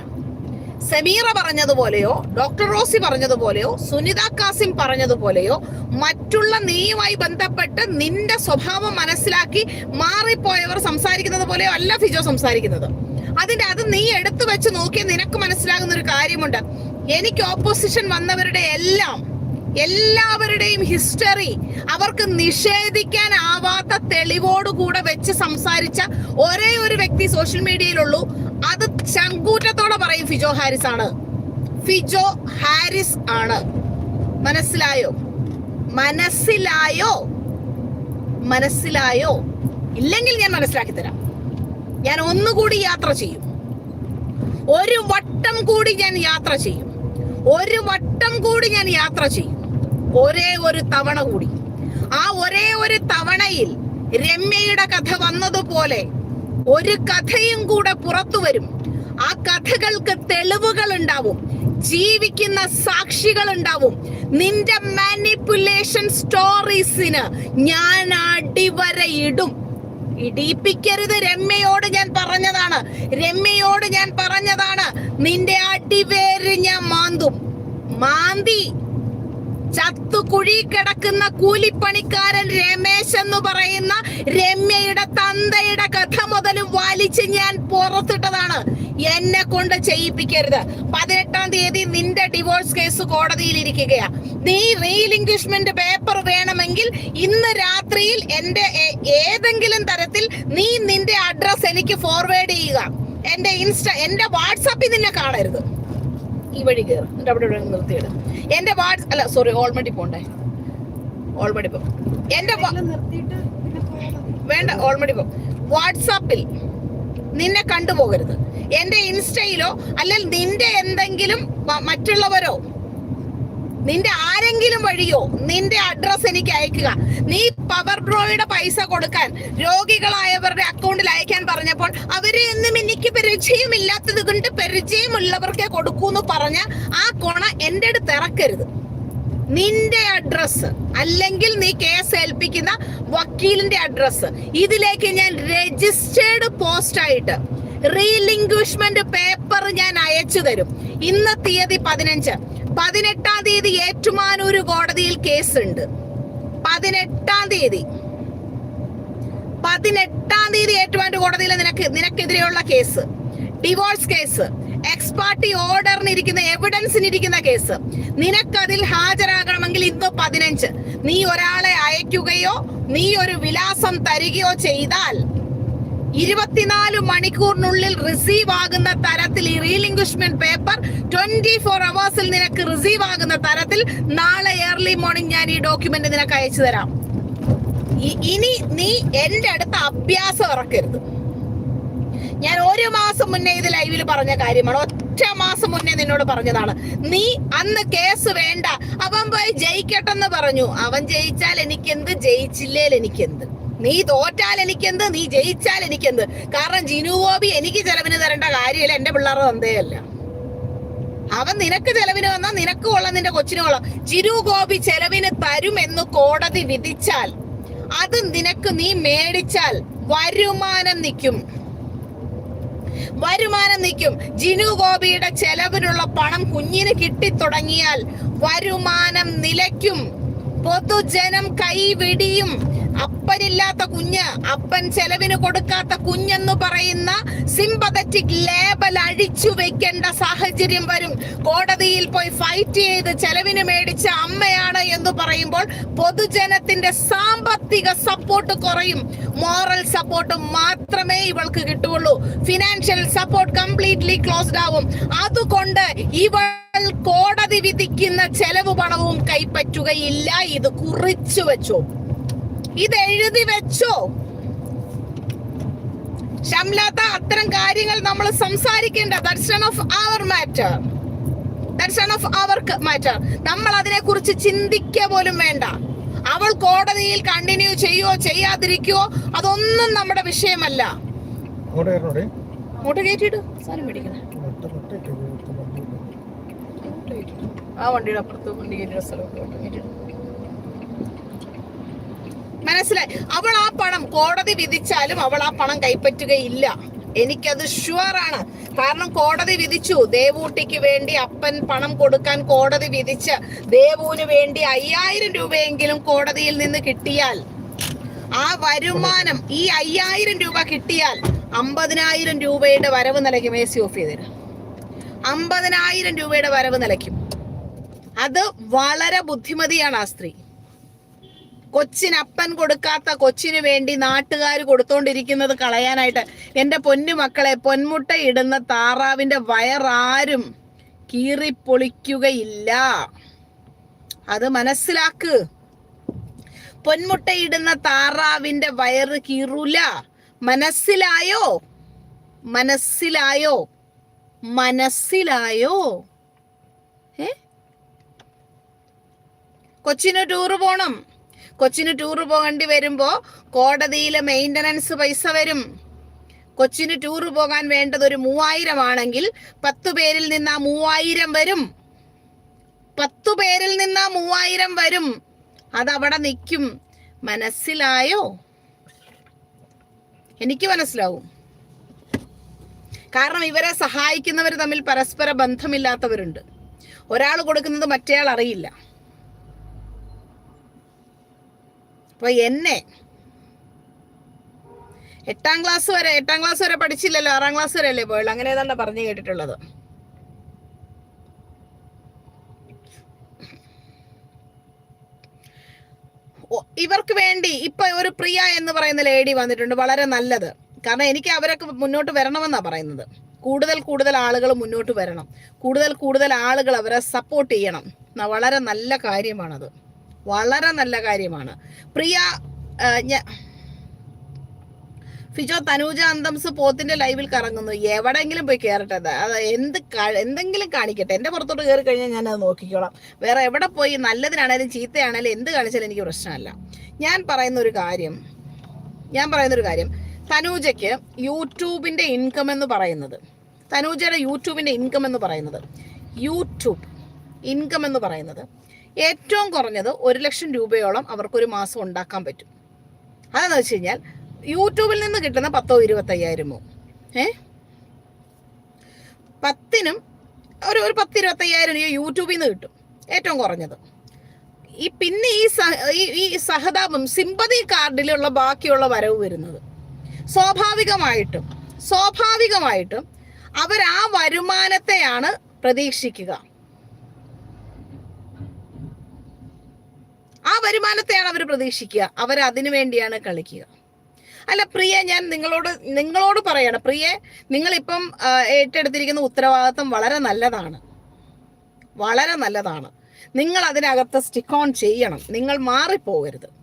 സമീറ പറഞ്ഞതുപോലെയോ ഡോക്ടർ റോസി പറഞ്ഞതുപോലെയോ സുനിത കാസിം പറഞ്ഞതുപോലെയോ മറ്റുള്ള നീയുമായി ബന്ധപ്പെട്ട് നിന്റെ സ്വഭാവം മനസ്സിലാക്കി മാറിപ്പോയവർ സംസാരിക്കുന്നത് പോലെയോ അല്ല ഫിജോ സംസാരിക്കുന്നത്. അതിന്റെ അത് നീ എടുത്തു വെച്ച് നോക്കി നിനക്ക് മനസ്സിലാകുന്ന ഒരു കാര്യമുണ്ട്. എനിക്ക് ഓപ്പോസിഷൻ വന്നവരുടെ എല്ലാം എല്ലാവരുടെയും ഹിസ്റ്ററി അവർക്ക് നിഷേധിക്കാനാവാത്ത തെളിവോടുകൂടെ വെച്ച് സംസാരിച്ച ഒരേ ഒരു വ്യക്തി സോഷ്യൽ മീഡിയയിലുള്ളൂ അത് ചങ്കൂറ്റത്തോടെ പറയും ഫിജോ ഹാരിസ് ആണ്. ഫിജോ ഹാരിസ് ആണ്. മനസ്സിലായോ? മനസ്സിലായോ? മനസ്സിലായോ? ഇല്ലെങ്കിൽ ഞാൻ മനസ്സിലാക്കി തരാം. ഞാൻ ഒന്നുകൂടി യാത്ര ചെയ്യും. ഒരു വട്ടം കൂടി ഞാൻ യാത്ര ചെയ്യും. ഒരു വട്ടം കൂടി ഞാൻ യാത്ര ചെയ്യും. ഒരേ ഒരു തവണ കൂടി. ആ ഒരേ ഒരു തവണയിൽ രമ്യയുടെ കഥ വന്നതുപോലെ ഒരു കഥയും കൂടെ പുറത്തു വരും. ആ കഥകൾക്ക് തെളിവുകൾ ഉണ്ടാവും ജീവിക്കുന്ന സാക്ഷികൾ ഉണ്ടാവും നിന്റെ മാനിപ്പുലേഷൻ സ്റ്റോറീസിന് ഞാൻ അടിവരയിടും. ഇടിപ്പിക്കരുത് രമ്യയോട് ഞാൻ പറഞ്ഞതാണ്. രമ്യയോട് ഞാൻ പറഞ്ഞതാണ്. നിന്റെ അടിവേര് ഞാൻ മാന്തും. മാന്തി. ചത്തു കുഴി കിടക്കുന്ന കൂലിപ്പണിക്കാരൻ രമേശ് എന്ന് പറയുന്ന രമ്യയുടെ തന്തയുടെ കഥ മുതലും വലിച്ച് ഞാൻ പുറത്തിട്ടതാണ്. എന്നെ കൊണ്ട് ചെയ്യിപ്പിക്കരുത്. പതിനെട്ടാം തീയതി നിന്റെ ഡിവോഴ്സ് കേസ് കോടതിയിൽ ഇരിക്കുകയാ. നീ റീലിംഗ്വിഷ്മെന്റ് പേപ്പർ വേണമെങ്കിൽ ഇന്ന് രാത്രിയിൽ എന്റെ ഏതെങ്കിലും തരത്തിൽ നീ നിന്റെ അഡ്രസ് എനിക്ക് ഫോർവേഡ് ചെയ്യുക. എന്റെ ഇൻസ്റ്റ എന്റെ വാട്സാപ്പിൽ നിന്നെ കാണരുത്. ഈ വഴി കയറും എന്നിട്ട് അവിടെ ഇവിടെ നിർത്തിയിടും. എന്റെ വാട്സ് അല്ല സോറി ഓൾമടി പോണ്ടേ? ഓൾമടി പോ. പോയാൽ വേണ്ട ഓൾമടി പോ. വാട്സാപ്പിൽ നിന്നെ കണ്ടുപോകരുത്. എന്റെ ഇൻസ്റ്റയിലോ അല്ലെങ്കിൽ നിന്റെ എന്തെങ്കിലും മറ്റുള്ളവരോ നിന്റെ ആരെങ്കിലും വഴിയോ നിന്റെ അഡ്രസ് എനിക്ക് അയക്കുക. നീ പവർ ബ്രോയുടെ പൈസ കൊടുക്കാൻ രോഗികളായവരുടെ അക്കൗണ്ടിൽ അയക്കാൻ പറഞ്ഞപ്പോൾ അവരെ എന്നും എനിക്ക് പരിചയമില്ലാത്തത് കൊണ്ട് പരിചയമുള്ളവർക്കേ കൊടുക്കൂന്ന് പറഞ്ഞ ആ കോണ എന്റെ അടുത്ത് ഇറക്കരുത്. നിന്റെ അഡ്രസ് അല്ലെങ്കിൽ നീ കേസ് ഏൽപ്പിക്കുന്ന വക്കീലിന്റെ അഡ്രസ് ഇതിലേക്ക് ഞാൻ രജിസ്റ്റേർഡ് പോസ്റ്റ് ആയിട്ട് റീലിംഗ്വിഷ്മെന്റ് പേപ്പർ ഞാൻ അയച്ചു തരും. ഇന്ന് തീയതി പതിനഞ്ച്. പതിനെട്ടാം തീയതി ഏറ്റുമാനൂര് കോടതിയിൽ കേസുണ്ട്. പതിനെട്ടാം തീയതി. പതിനെട്ടാം തീയതി ഏറ്റുമാനൂർ കോടതിയിൽ നിനക്ക് നിനക്കെതിരെയുള്ള case. Divorce case. Ex parte party ഓർഡറിനിരിക്കുന്ന എവിഡൻസിനിരിക്കുന്ന കേസ്. നിനക്കതിൽ ഹാജരാകണമെങ്കിൽ ഇന്ന് പതിനഞ്ച്. നീ ഒരാളെ അയക്കുകയോ നീ ഒരു വിലാസം തരികയോ ചെയ്താൽ ഇരുപത്തിനാല് മണിക്കൂറിനുള്ളിൽ റിസീവ് ആകുന്ന തരത്തിൽ ഈ റീലിംഗ്വിഷ്മെന്റ് പേപ്പർ ട്വന്റി ഫോർ അവേഴ്സിൽ നിനക്ക് റിസീവ് ആകുന്ന തരത്തിൽ നാളെ ഏർലി മോർണിംഗ് ഞാൻ ഈ ഡോക്യുമെന്റ് നിനക്ക് അയച്ചു തരാം. ഇനി നീ എന്റെ അടുത്ത് അഭ്യാസം ഇറക്കരുത്. ഞാൻ ഒരു മാസം മുന്നേ ഇത് ലൈവിൽ പറഞ്ഞ കാര്യമാണ്. ഒറ്റ മാസം മുന്നേ നിന്നോട് പറഞ്ഞതാണ്. നീ അന്ന് കേസ് വേണ്ട. അവൻ പോയി ജയിക്കട്ടെന്ന് പറഞ്ഞു. അവൻ ജയിച്ചാൽ എനിക്കെന്ത്? ജയിച്ചില്ലേൽ എനിക്കെന്ത്? നീ തോറ്റാൽ എനിക്കെന്ത്? നീ ജയിച്ചാൽ എനിക്കെന്ത്? കാരണം ജിനു ബോബി എനിക്ക് ചെലവിന് തരേണ്ട കാര്യമില്ല എന്റെ പിള്ളേർ തന്തയല്ല. അവൻ നിനക്ക് ചെലവിന് വന്നാൽ നിനക്ക് കൊള്ളാം നിന്റെ കൊച്ചിന് കൊള്ളാം ജിനു ഗോപി ചെലവിന് തരുമെന്ന് കോടതി വിധിച്ചാൽ അത് നിനക്ക് നീ മേടിച്ചാൽ വരുമാനം നിൽക്കും. വരുമാനം നിൽക്കും. ജിനു ഗോപിയുടെ ചെലവിനുള്ള പണം കുഞ്ഞിന് കിട്ടിത്തുടങ്ങിയാൽ വരുമാനം നിലയ്ക്കും. പൊതുജനം കൈവിടിയും അപ്പനില്ലാത്ത കുഞ്ഞ് അപ്പൻ ചെലവിന് കൊടുക്കാത്ത കുഞ്ഞെന്ന് പറയുന്ന സിമ്പതറ്റിക് ലേബൽ അഴിച്ചു വെക്കേണ്ട സാഹചര്യം വരും. കോടതിയിൽ പോയി ഫൈറ്റ് ചെയ്ത് ചെലവിന് മേടിച്ച അമ്മയാണ് എന്ന് പറയുമ്പോൾ പൊതുജനത്തിന്റെ സാമ്പത്തിക സപ്പോർട്ട് കുറയും. മോറൽ സപ്പോർട്ട് മാത്രമേ ഇവൾക്ക് കിട്ടുള്ളൂ ഫിനാൻഷ്യൽ സപ്പോർട്ട് കംപ്ലീറ്റ്ലി ക്ലോസ്ഡ് ആവും. അതുകൊണ്ട് ഇവൾ കോടതി വിധിക്കുന്ന ചെലവ് പണവും കൈപ്പറ്റുകയില്ല. ഇത് കുറിച്ചു വെച്ചോ. ഇത് എഴുതി വെച്ചോ. ഷംലാത്ത അത്തരം കാര്യങ്ങൾ നമ്മൾ സംസാരിക്കേണ്ട. Darshan of our matter Darshan of our matter നമ്മൾ അതിനെ കുറിച്ച് ചിന്തിക്കുക പോലും വേണ്ട. അവൾ കോടതിയിൽ കണ്ടിന്യൂ ചെയ്യോ ചെയ്യാതിരിക്കോ അതൊന്നും നമ്മുടെ വിഷയമല്ല. അങ്ങോട്ട് കയറ്റിയിട്ട് സാധനം മേടിക്കണേ ആ വണ്ടിയുടെ അപ്പുറത്ത് കയറ്റിയ സ്ഥലമൊക്കെ മനസ്സിലായി? അവൾ ആ പണം കോടതി വിധിച്ചാലും അവൾ ആ പണം കൈപ്പറ്റുകയില്ല. എനിക്കത് ഷുവർ ആണ്. കാരണം കോടതി വിധിച്ചു. ദേവൂട്ടിക്ക് വേണ്ടി അപ്പൻ പണം കൊടുക്കാൻ കോടതി വിധിച്ച്. ദേവുവിന് വേണ്ടി അയ്യായിരം രൂപയെങ്കിലും കോടതിയിൽ നിന്ന് കിട്ടിയാൽ ആ വരുമാനം ഈ അയ്യായിരം രൂപ കിട്ടിയാൽ അമ്പതിനായിരം രൂപയുടെ വരവ് നിലയ്ക്കും എ സി ഓഫ് ചെയ്തിരുന്നു അമ്പതിനായിരം രൂപയുടെ വരവ് നിലയ്ക്കും. അത് വളരെ ബുദ്ധിമതിയാണ് ആ സ്ത്രീ. കൊച്ചിനപ്പൻ കൊടുക്കാത്ത കൊച്ചിന് വേണ്ടി നാട്ടുകാർ കൊടുത്തോണ്ടിരിക്കുന്നത് കളയാനായിട്ട് എന്റെ പൊന്നു മക്കളെ പൊന്മുട്ട ഇടുന്ന താറാവിന്റെ വയറാരും കീറിപ്പൊളിക്കുകയില്ല. അത് മനസ്സിലാക്ക്. പൊന്മുട്ടയിടുന്ന താറാവിന്റെ വയറ് കീറൂല. മനസ്സിലായോ? മനസ്സിലായോ? മനസ്സിലായോ? കൊച്ചിന് ടൂറ് പോണം. കൊച്ചിന് ടൂറ് പോകേണ്ടി വരുമ്പോൾ കോടതിയിലെ മെയിന്റനൻസ് പൈസ വരും. കൊച്ചിന് ടൂറ് പോകാൻ വേണ്ടത് ഒരു മൂവായിരം ആണെങ്കിൽ പത്ത് പേരിൽ നിന്ന് ആ മൂവായിരം വരും. പത്തു പേരിൽ നിന്ന് ആ മൂവായിരം വരും. അതവിടെ നിൽക്കും. മനസ്സിലായോ? എനിക്ക് മനസ്സിലാവും. കാരണം ഇവരെ സഹായിക്കുന്നവർ തമ്മിൽ പരസ്പര ബന്ധമില്ലാത്തവരുണ്ട്. ഒരാൾ കൊടുക്കുന്നത് മറ്റേയാൾ അറിയില്ല. അപ്പൊ എന്നെ എട്ടാം ക്ലാസ് വരെ എട്ടാം ക്ലാസ് വരെ പഠിച്ചില്ലല്ലോ ആറാം ക്ലാസ് വരെ അല്ലേ പോയുള്ളൂ? അങ്ങനെ ഏതാണ്ട് പറഞ്ഞു കേട്ടിട്ടുള്ളത്. ഇവർക്ക് വേണ്ടി ഇപ്പൊ ഒരു പ്രിയ എന്ന് പറയുന്ന ലേഡി വന്നിട്ടുണ്ട് വളരെ നല്ലത്. കാരണം എനിക്ക് അവരൊക്കെ മുന്നോട്ട് വരണമെന്നാ പറയുന്നത്. കൂടുതൽ കൂടുതൽ ആളുകൾ മുന്നോട്ട് വരണം. കൂടുതൽ കൂടുതൽ ആളുകൾ അവരെ സപ്പോർട്ട് ചെയ്യണം. വളരെ നല്ല കാര്യമാണത്. വളരെ നല്ല കാര്യമാണ്. പ്രിയ ഫിജോ തനൂജ അന്തംസ് പോത്തിന്റെ ലൈവിൽ കറങ്ങുന്നു. എവിടെങ്കിലും പോയി കയറട്ടെ അത് എന്ത് എന്തെങ്കിലും കാണിക്കട്ടെ. എന്റെ പുറത്തോട്ട് കയറി കഴിഞ്ഞാൽ ഞാൻ അത് നോക്കിക്കോളാം. വേറെ എവിടെ പോയി നല്ലതിനാണേലും ചീത്തയാണേലും എന്ത് കാണിച്ചാലും എനിക്ക് പ്രശ്നമല്ല. ഞാൻ പറയുന്ന ഒരു കാര്യം ഞാൻ പറയുന്ന ഒരു കാര്യം. തനൂജയ്ക്ക് യൂട്യൂബിന്റെ ഇൻകം എന്ന് പറയുന്നത്. തനൂജയുടെ യൂട്യൂബിന്റെ ഇൻകം എന്ന് പറയുന്നത്. യൂട്യൂബ് ഇൻകം എന്ന് പറയുന്നത്. ഏറ്റവും കുറഞ്ഞത് ഒരു ലക്ഷം രൂപയോളം അവർക്കൊരു മാസം ഉണ്ടാക്കാൻ പറ്റും. അതെന്ന് വെച്ച് കഴിഞ്ഞാൽ യൂട്യൂബിൽ നിന്ന് കിട്ടുന്ന പത്തോ ഇരുപത്തയ്യായിരമോ? ഏ? പത്തിനും ഒരു ഒരു പത്ത് ഇരുപത്തയ്യായിരം രൂപ യൂട്യൂബിൽ നിന്ന് കിട്ടും. ഏറ്റവും കുറഞ്ഞത്. ഈ പിന്നെ ഈ ഈ സഹതാപം സിമ്പതി കാർഡിലുള്ള ബാക്കിയുള്ള വരവ് വരുന്നത്. സ്വാഭാവികമായിട്ടും സ്വാഭാവികമായിട്ടും അവർ ആ വരുമാനത്തെയാണ് പ്രതീക്ഷിക്കുക. വരുമാനത്തെയാണ് അവർ പ്രതീക്ഷിക്കുക. അവർ അതിനു വേണ്ടിയാണ് കളിക്കുക. അല്ല പ്രിയ ഞാൻ നിങ്ങളോട് നിങ്ങളോട് പറയണം. പ്രിയെ നിങ്ങളിപ്പം ഏറ്റെടുത്തിരിക്കുന്ന ഉത്തരവാദിത്വം വളരെ നല്ലതാണ്. വളരെ നല്ലതാണ്. നിങ്ങൾ അതിനകത്ത് സ്റ്റിക്ക് ഓൺ ചെയ്യണം. നിങ്ങൾ മാറിപ്പോകരുത്.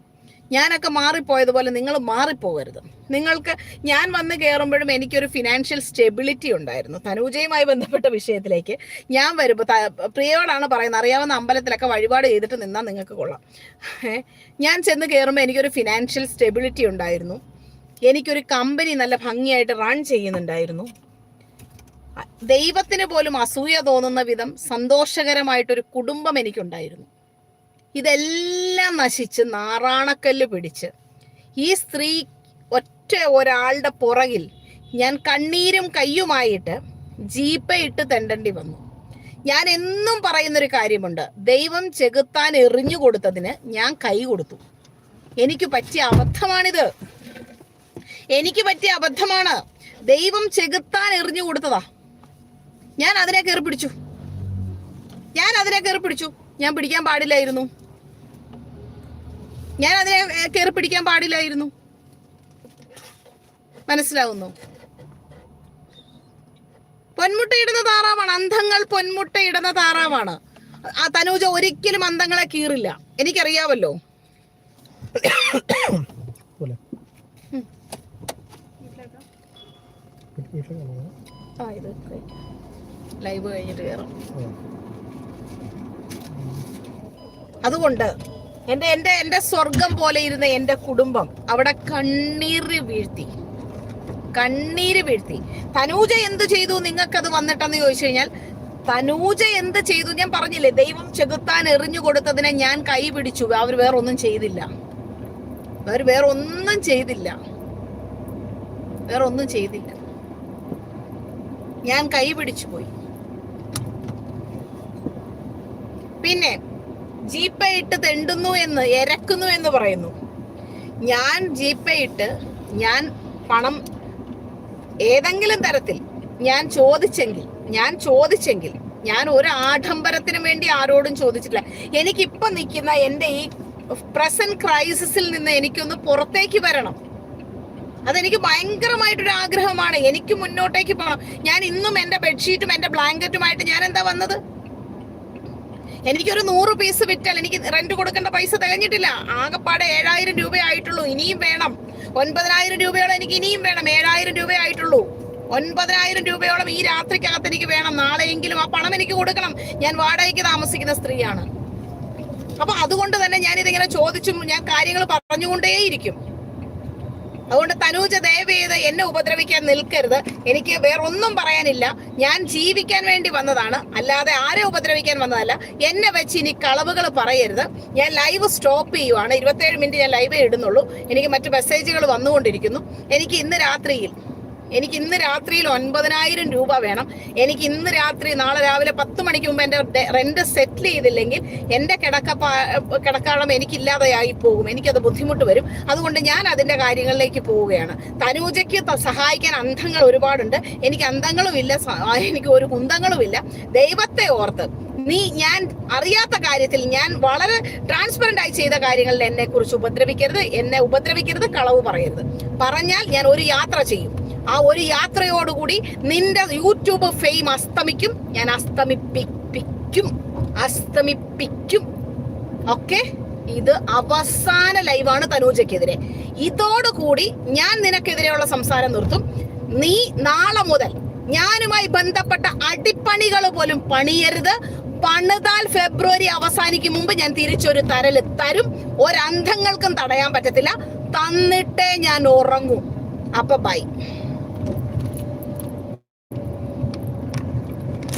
ഞാനൊക്കെ മാറിപ്പോയതുപോലെ നിങ്ങൾ മാറിപ്പോകരുത്. നിങ്ങൾക്ക് ഞാൻ വന്ന് കയറുമ്പോഴും എനിക്കൊരു ഫിനാൻഷ്യൽ സ്റ്റെബിലിറ്റി ഉണ്ടായിരുന്നു. തനൂജയുമായി ബന്ധപ്പെട്ട വിഷയത്തിലേക്ക് ഞാൻ വരുമ്പോൾ പ്രിയോടാണ് പറയുന്നത് അറിയാവുന്ന അമ്പലത്തിലൊക്കെ വഴിപാട് ചെയ്തിട്ട് നിന്നാൽ നിങ്ങൾക്ക് കൊള്ളാം. ഞാൻ ചെന്ന് കയറുമ്പോൾ എനിക്കൊരു ഫിനാൻഷ്യൽ സ്റ്റെബിലിറ്റി ഉണ്ടായിരുന്നു. എനിക്കൊരു കമ്പനി നല്ല ഭംഗിയായിട്ട് റൺ ചെയ്യുന്നുണ്ടായിരുന്നു. ദൈവത്തിന് പോലും അസൂയ തോന്നുന്ന വിധം സന്തോഷകരമായിട്ടൊരു കുടുംബം എനിക്കുണ്ടായിരുന്നു. ഇതെല്ലാം നശിച്ച് നാറാണക്കല്ല് പിടിച്ച്. ഈ സ്ത്രീ ഒറ്റ ഒരാളുടെ പുറകിൽ ഞാൻ കണ്ണീരും കയ്യുമായിട്ട് ജീപ്പ ഇട്ട് തെണ്ടേണ്ടി വന്നു. ഞാൻ എന്നും പറയുന്നൊരു കാര്യമുണ്ട്. ദൈവം ചെകുത്താൻ എറിഞ്ഞു കൊടുത്തതിന് ഞാൻ കൈ കൊടുത്തു. എനിക്ക് പറ്റിയ അബദ്ധമാണിത്. എനിക്ക് പറ്റിയ അബദ്ധമാണ്. ദൈവം ചെകുത്താൻ എറിഞ്ഞു കൊടുത്തതാ. ഞാൻ അതിനെ കയറി പിടിച്ചു. ഞാൻ അതിനെ കയറി പിടിച്ചു. ഞാൻ പിടിക്കാൻ പാടില്ലായിരുന്നു. ഞാൻ അതിനെ കയറി പിടിക്കാൻ പാടില്ലായിരുന്നു. മനസ്സിലാവുന്നു. പൊന്മുട്ടയിടുന്ന താറാവാണ്. അന്ധങ്ങൾ പൊന്മുട്ടയിടുന്ന താറാവാണ്. ആ തനൂജ ഒരിക്കലും അന്ധങ്ങളെ കീറില്ല. എനിക്കറിയാവല്ലോ. ലൈവ് കഴിഞ്ഞിട്ട് കയറാം അതുകൊണ്ട് എന്റെ എന്റെ എന്റെ സ്വർഗം പോലെ ഇരുന്ന എന്റെ കുടുംബം അവിടെ കണ്ണീര് വീഴ്ത്തി. കണ്ണീര് വീഴ്ത്തി. തനൂജ എന്ത് ചെയ്തു? നിങ്ങൾക്കത് വന്നിട്ടെന്ന് ചോദിച്ചു കഴിഞ്ഞാൽ തനൂജ എന്ത് ചെയ്തു? ഞാൻ പറഞ്ഞില്ലേ ദൈവം ചെകുത്താൻ എറിഞ്ഞു കൊടുത്തതിനെ ഞാൻ കൈ പിടിച്ചു. അവർ വേറെ ഒന്നും ചെയ്തില്ല. അവർ വേറെ ഒന്നും ചെയ്തില്ല. വേറെ ഒന്നും ചെയ്തില്ല. ഞാൻ കൈ പിടിച്ചു പോയി. പിന്നെ ജീപ്പ ഇട്ട് തെണ്ടുന്നു എന്ന് എരക്കുന്നു എന്ന് പറയുന്നു. ഞാൻ ജീപ്പ ഇട്ട് ഞാൻ പണം ഏതെങ്കിലും തരത്തിൽ ഞാൻ ചോദിച്ചെങ്കിൽ ഞാൻ ചോദിച്ചെങ്കിൽ ഞാൻ ഒരു ആഡംബരത്തിനും വേണ്ടി ആരോടും ചോദിച്ചിട്ടില്ല. എനിക്കിപ്പം നിൽക്കുന്ന എന്റെ ഈ പ്രസന്റ് ക്രൈസിസിൽ നിന്ന് എനിക്കൊന്ന് പുറത്തേക്ക് വരണം. അതെനിക്ക് ഭയങ്കരമായിട്ടൊരു ആഗ്രഹമാണ്. എനിക്ക് മുന്നോട്ടേക്ക് പോകണം ഞാൻ ഇന്നും എന്റെ ബെഡ്ഷീറ്റും എന്റെ ബ്ലാങ്കറ്റുമായിട്ട് ഞാൻ എന്താ വന്നത്? എനിക്കൊരു നൂറ് പീസ് വിറ്റാൽ എനിക്ക് റെന്റ് കൊടുക്കേണ്ട പൈസ തികഞ്ഞിട്ടില്ല. ആകെപ്പാടെ ഏഴായിരം രൂപയായിട്ടുള്ളൂ ഇനിയും വേണം. ഒൻപതിനായിരം രൂപയോളം എനിക്ക് ഇനിയും വേണം ഏഴായിരം രൂപയായിട്ടുള്ളൂ. ഒൻപതിനായിരം രൂപയോളം ഈ രാത്രിക്കകത്ത് എനിക്ക് വേണം. നാളെയെങ്കിലും ആ പണം എനിക്ക് കൊടുക്കണം. ഞാൻ വാടകയ്ക്ക് താമസിക്കുന്ന സ്ത്രീയാണ്. അപ്പൊ അതുകൊണ്ട് തന്നെ ഞാൻ ഇതിങ്ങനെ ചോദിച്ചും ഞാൻ കാര്യങ്ങൾ പറഞ്ഞുകൊണ്ടേയിരിക്കും. അതുകൊണ്ട് തനൂജ ദയവ് ചെയ്ത് എന്നെ ഉപദ്രവിക്കാൻ നിൽക്കരുത്. എനിക്ക് വേറൊന്നും പറയാനില്ല. ഞാൻ ജീവിക്കാൻ വേണ്ടി വന്നതാണ്. അല്ലാതെ ആരെ ഉപദ്രവിക്കാൻ വന്നതല്ല. എന്നെ വെച്ച് ഇനി കളവുകൾ പറയരുത്. ഞാൻ ലൈവ് സ്റ്റോപ്പ് ചെയ്യുവാണ്. ഇരുപത്തേഴ് മിനിറ്റ് ഞാൻ ലൈവേ ഇടുന്നുള്ളൂ. എനിക്ക് മറ്റു മെസ്സേജുകൾ വന്നുകൊണ്ടിരിക്കുന്നു. എനിക്ക് ഇന്ന് രാത്രിയിൽ എനിക്ക് ഇന്ന് രാത്രിയിൽ ഒൻപതിനായിരം രൂപ വേണം. എനിക്ക് ഇന്ന് രാത്രി നാളെ രാവിലെ പത്ത് മണിക്ക് മുമ്പ് എന്റെ റെന്റ് സെറ്റിൽ ചെയ്തില്ലെങ്കിൽ എന്റെ കിടക്ക കിടക്കാളം എനിക്കില്ലാതെയായി പോകും. എനിക്കത് ബുദ്ധിമുട്ട് വരും. അതുകൊണ്ട് ഞാൻ അതിന്റെ കാര്യങ്ങളിലേക്ക് പോവുകയാണ്. തനൂജയ്ക്ക് സഹായിക്കാൻ അന്ധങ്ങൾ ഒരുപാടുണ്ട്. എനിക്ക് അന്ധങ്ങളുമില്ല എനിക്ക് ഒരു കുന്തങ്ങളുമില്ല ദൈവത്തെ ഓർത്ത് നീ ഞാൻ അറിയാത്ത കാര്യത്തിൽ ഞാൻ വളരെ ട്രാൻസ്പെറന്റ് ആയി ചെയ്ത കാര്യങ്ങളിൽ എന്നെ കുറിച്ച് ഉപദ്രവിക്കരുത്. എന്നെ ഉപദ്രവിക്കരുത് കളവ് പറയരുത്. പറഞ്ഞാൽ ഞാൻ ഒരു യാത്ര ചെയ്യും. ആ ഒരു യാത്രയോടുകൂടി നിന്റെ യൂട്യൂബ് ഫെയിം അസ്തമിക്കും. ഞാൻ അസ്തമിപ്പിക്കും അസ്തമിപ്പിക്കും. ഓക്കെ ഇത് അവസാന ലൈവാണ് തനൂജയ്ക്കെതിരെ. ഇതോടുകൂടി ഞാൻ നിനക്കെതിരെയുള്ള സംസാരം നിർത്തും. നീ നാളെ മുതൽ ഞാനുമായി ബന്ധപ്പെട്ട അടിപ്പണികൾ പോലും പണിയരുത്. പണിതാൽ ഫെബ്രുവരി അവസാനിക്കും മുമ്പ് ഞാൻ തിരിച്ചൊരു തരൽ തരും. ഒരന്ധങ്ങൾക്കും തടയാൻ പറ്റത്തില്ല. തന്നിട്ടേ ഞാൻ ഉറങ്ങും. അപ്പൊ ബൈ